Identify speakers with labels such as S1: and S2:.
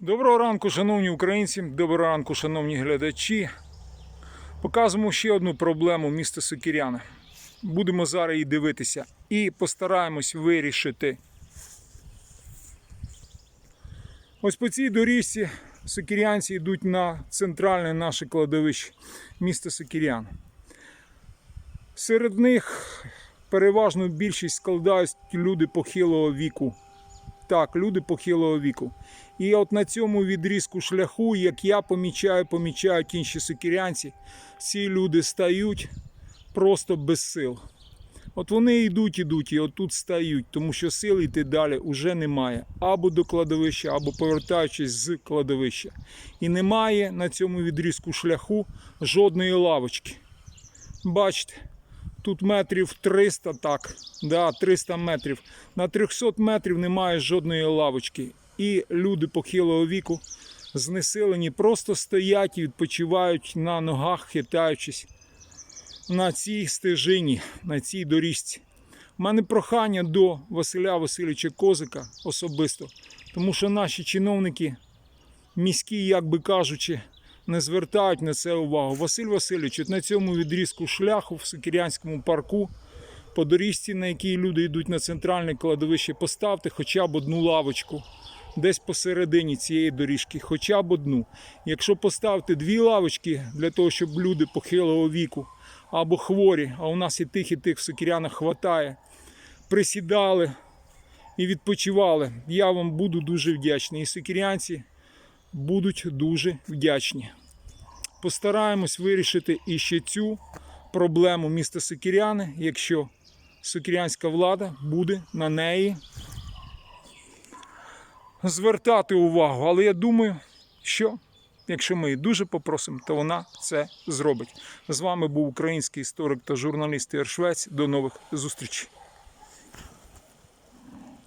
S1: Доброго ранку, шановні українці, доброго ранку, шановні глядачі. Показуємо ще одну проблему міста Сокіряна. Будемо зараз її дивитися і постараємось вирішити. Ось по цій доріжці сокірянці йдуть на центральне наше кладовище міста Сокірян. Серед них переважно більшість складають люди похилого віку. Так, люди похилого віку. І от на цьому відрізку шляху, як я помічаю, помічають інші сокірянці, ці люди стають просто без сил. От вони йдуть, ідуть і отут стають, тому що сил йти далі вже немає. Або до кладовища, або повертаючись з кладовища. І немає на цьому відрізку шляху жодної лавочки. Бачите, тут метрів 300 так, да, 300 метрів. На 300 метрів немає жодної лавочки. І люди похилого віку знесилені, просто стоять і відпочивають на ногах, хитаючись на цій стежині, на цій доріжці. У мене прохання до Василя Васильовича Козика особисто, тому що наші чиновники міські, як би кажучи, не звертають на це увагу. Василь Васильович, от на цьому відрізку шляху в Сокірянському парку, по доріжці, на якій люди йдуть на центральне кладовище, поставте хоча б одну лавочку. Десь посередині цієї доріжки, хоча б одну. Якщо поставити дві лавочки для того, щоб люди похилого віку або хворі, а у нас і тих, і тих в Сокірянах хватає, присідали і відпочивали, я вам буду дуже вдячний. І сокірянці будуть дуже вдячні. Постараємось вирішити іще цю проблему міста Сокіряни, якщо сокірянська влада буде на неї звертати увагу. Але я думаю, що якщо ми її дуже попросимо, то вона це зробить. З вами був український історик та журналіст Ігор Швець. До нових зустрічей.